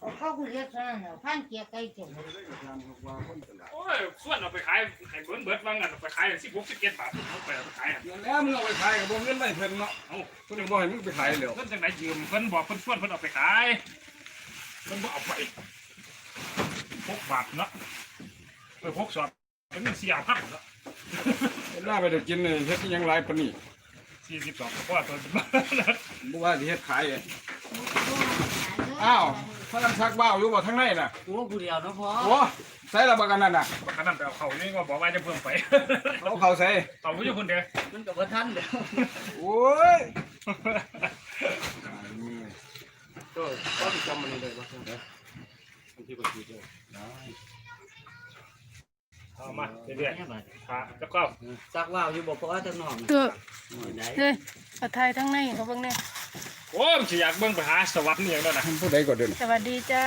เอาเข้ากูเรียกซะนั่นน่ะพันเกียร์ไก่จมโอ้ยส่วนเอาไปขายให้เบิร์ดเบิร์ดวางกันเอาไปขายสิบหกสิบเจ็ดบาทเอาไปเอาไปขายอะแล้วมึงเอาไปขายกับบ่เงินไม่เพิ่นเนาะเอ้าเพิ่นบ่ให้มึงไปขายแล้วเพิ่นจังไหนยืมเพิ่นบอกเพิ่นชวนเพิ่นเอาไปขายเพิ่นบ่เอาไปหกบาทเนาะไปหกสอบเป็นเงินสี่พันเนาะหน้าไปเดี๋ยวกินเลยเฮ็ดอิหยังหลายปานนี้ สี่สิบสองก็ว่าตัวเป็นบ้าบ่ว่าสิเฮ็ดขายอะอ้าวพนันชักบ้าวอยู่บ่ทางในน่ะกูว่ากูเดียวนะพ่อโอ้ใส่ละบักอันนั้นน่ะประกันนั่นไปเอาเขานี่ก็บอกว่าจะเพิ่มไปเอาเข้าใส่เขาไม่ใช่คนเดียวมันกับว่าท่านเดียวโอ้ยก็ก็ติดจำมันเลยว่า เอามาเรื่อยๆขาแล้วก็ซักว่าวอยู่บ่พอทั้งนอกตัวไหนเฮ้ยเอาถ่ายทั้งในเขาเบิ่งเนี่ยโอ้ยมันสิอยากเบิ่งไปหาสวรรค์นี่อย่างนั้นนะผู้ใดก็เดินสวัสดีจ้า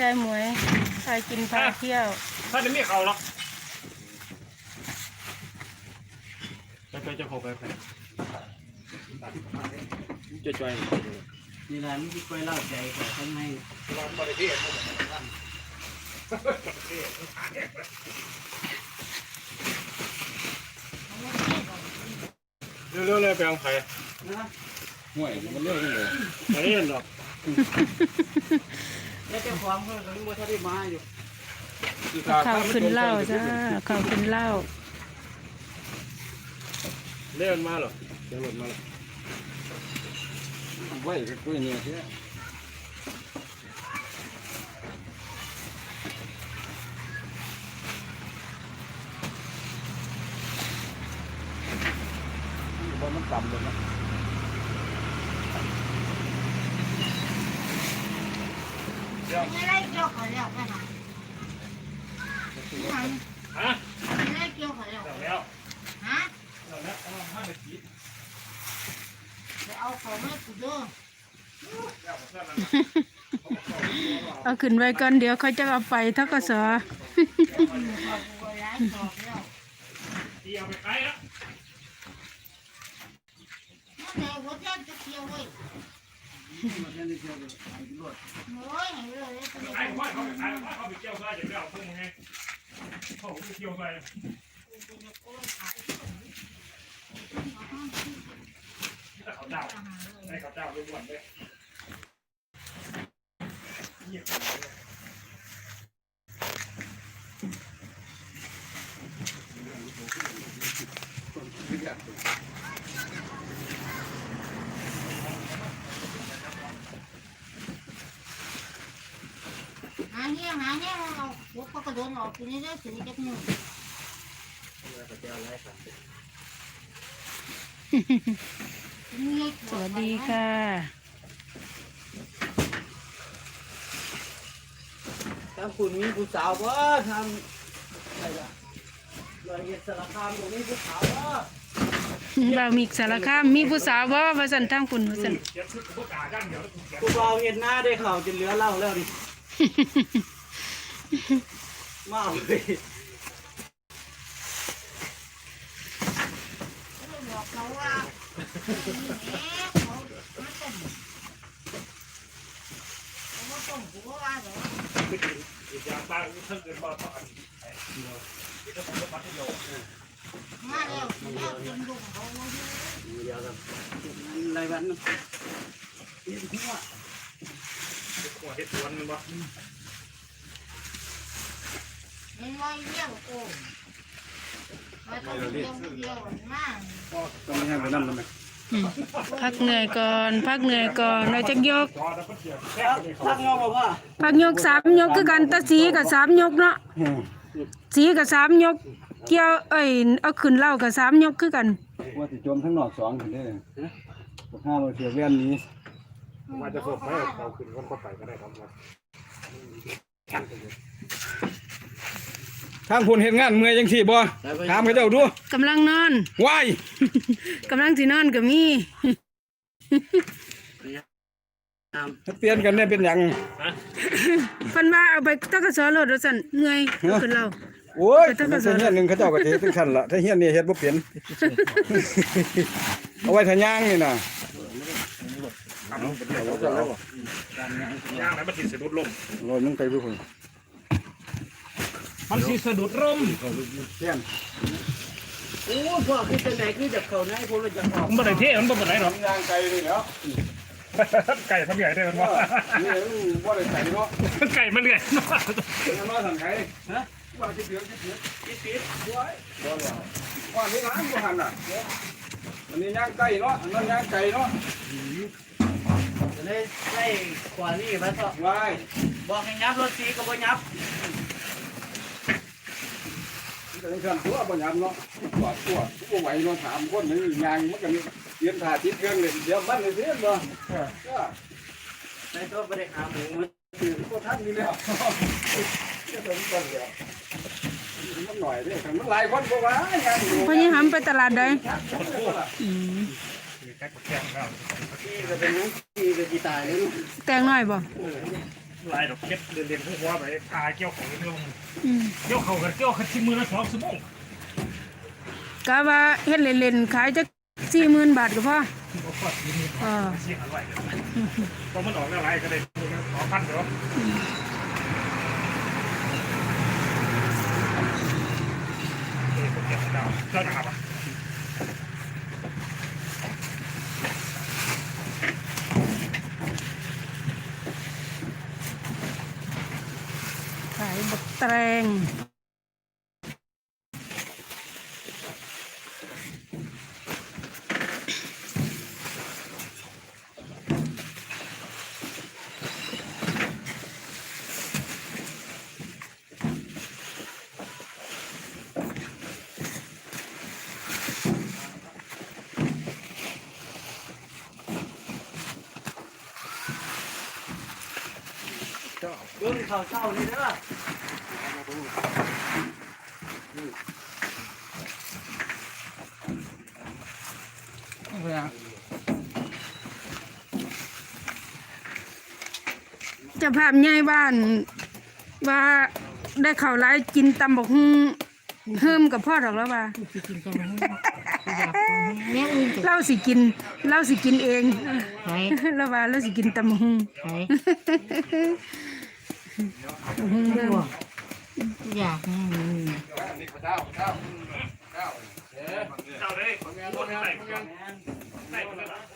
ยายหมวยพากินพาเที่ยวถ้าจะมีเขาหรอกไปไปจะโผล่ไปไปจะจ่อยนี่แหละมันที่ไปเล่าใจของข้างในร้อนบริเวณ เร็วๆเลยไปเอาไข่นะห่วยมันเรื่องเลยไม่เห็นหรอกแล้วเจ้าของเพิ่นก็ยังบ่ทันได้มาอยู่ข้าวขึ้นเหล้าจ้าข้าวขึ้นเหล้าเล่นมาหรอเดี๋ยวหลุดมาหรอไว้ก็คุยเนี่ยเด้อบ่มันต่ำเลยนะไม่ได้เกี่ยวเขาแล้วไปหาฮะไม่ได้เกี่ยวเขาแล้วเดี๋ยวแล้วฮะเดี๋ยวแล้วเอาห้านาทีไปเอาเขาไม่กูเด้อเอาขึ้นไว้ก่อนเดี๋ยวเขาจะเอาไปทกศกูย้ายสอบแล้วที่เอาไปขายแล้ว นั่นแหละหัวใจจะเกี่ยวเว้ยมันจะได้เจอกันไอ้รถโอ้ยเห็นเลยเลยตอนนี้ขายว่าเขาไปขายว่าเขาไปเกี่ยวซะอย่าไปเอาพวกมึงไงเขาไปเกี่ยวซะแต่เขาเจ้าให้เขาเจ้าล้วนๆเลย เนี่ยหาเนี่ยเอาหัวเขากระโดดออกไปนี่ได้ถือจักมือสวัสดีค่ะ ถ้าคุณมีผู้สาวบ่ทำอะไรล่ะร้อยเอ็ดสารคามบ่มีผู้สาวบ่บ่าวมีสารคามมีผู้สาวบ่ว่าสันทางคุณว่าสันเก็บชุดพวกกาด้านเดียวแล้วกูเก็บกูบ่าวเฮ็ดหน้าได้ข่าวจนเหลือเหล้าแล้วดิ มาเอาเลยบอกเขาว่าเขามาต้มเขามาต้มกูก็ว่าเดี๋ยวไปกินอีกอย่างตายเพิ่งเกินบ่อต่ออันนี้เดี๋ยวผมจะมัดให้โยมมาแล้วแล้วกินดุเขาเดี๋ยวครับรายวันเฮ็ดหัวหัวเห็ดสวนมันบ่ เห็นว่าเลี้ยงโอ้มาต้องเลี้ยงเดียวมากต้องให้ไปนำทำไมอืมพักเหนื่อยก่อน พักเหนื่อยก่อนเราจะยกจอแล้วก็เกี่ยวแค่นี้เขาทักงอบ่พ่อพักยกสามยกคือกันแตะสีกับสามยกเนาะสีกับสามยก เกี่ยวเอ้ยเอาขึ้นเหล้ากับสามยกคือกัน ว่าสิจมทั้งนอกสองคนเด้อบ่ห้าบ่เสียแว่นนี้ว่าจะส่งให้เขาขึ้นคนก็ไปก็ได้ครับว่า ทางคุณเฮ็ดงานเมื่อยจังซี่บ่ถามเขาเจ้าดูกำลังนอนว้ายกำลังสินอนก็มีถ้าเปลี่ยนกันได้เป็นหยังเพิ่นว่าเอาไปตะกะสอรถว่าซั่นเมื่อยเอาขึ้นเหล้าโอ้ยมันเฮียนหนึงเขาเจ้าก็เทถึงขั้นละถ้าเฮียนนี่เฮ็ดบ่เป็นเอาไว้ทะย่างนี่น่ะทำเป็นเรื่องย่างแล้วมันสิสะดุดลมโรยมึงไปผู้คน มันสิสะดุดลมเฮียนโอ้พ่อคือจังไหนคือจากเขาไหนผมเลยจะออกมันบ่ได้เทมันบ่เป็นไรหรอกย่างไก่นี่แหล้วไก่ทำใหญ่ได้มันว่านี่บ่ได้ใส่เนาะไก่มันเรื่อยมันมาทางไหนฮะว่าสิเดือดสิเดือดสิติดบ่ไว้บ่แล้วว่านี่ร้านบ่หันน่ะอันนี้ย่างไก่เนาะอันนั้นย่างไก่เนาะเลยใส่ขวานี่มาต่อไว้บอกให้ยับรถสีก็บ่ยับ จังซั่นตัวบ่ยามเนาะตัวตัวบ่ไหวเนาะถามคนนี่ยางมันก็มีเรียนท่าติดเครื่องเลยเดี๋ยวมันเลยเสียบ่เออในตัวบ่ได้หาหมูมันคือบ่ทันนี่แล้วจะต้องก่อนเดียวมันหน่อยเด้มันหลายคนบ่ว่าย่างอยู่พ่อยังหำไปตลาดใดอืมแค่งแล้วที่ก็เป็นหยังที่ก็สิตายเลยลูกแตงน้อยบ่ ลายดอกเก็ดเรียนๆหัวไปพาเกี่ยวของลงอืมเกี่ยวเขากันเกี่ยวคันที่มือละ2ชั่วโมงกะว่าเฮ็ดเล่นๆขายจัก40,000บาทก็พอบ่พอสิมีเออเสียอะไรพอมันออกแล้วไรก็ได้ขอพันเดี๋ยวเออเก็บดาวเจ้าหน้าปะ ขายบักแตงเบิ่งข้าวเช้านี่ เด้อเจะภาพใหญ่บ้าน ว่าได้ข้าวหลายกินตำบักหุ่งเฮิมกับพ่อดอกแล้วว่าแม่อื่นจะเราสิกินเราสิกินเองไปแล้วว่าเราสิกินตำบักหุ่งไปบอกอยากให้มันนี่พระ เจ้าพระเจ้าเจ้าเจ้าเลยได้เหมือนกันได้เหมือนกัน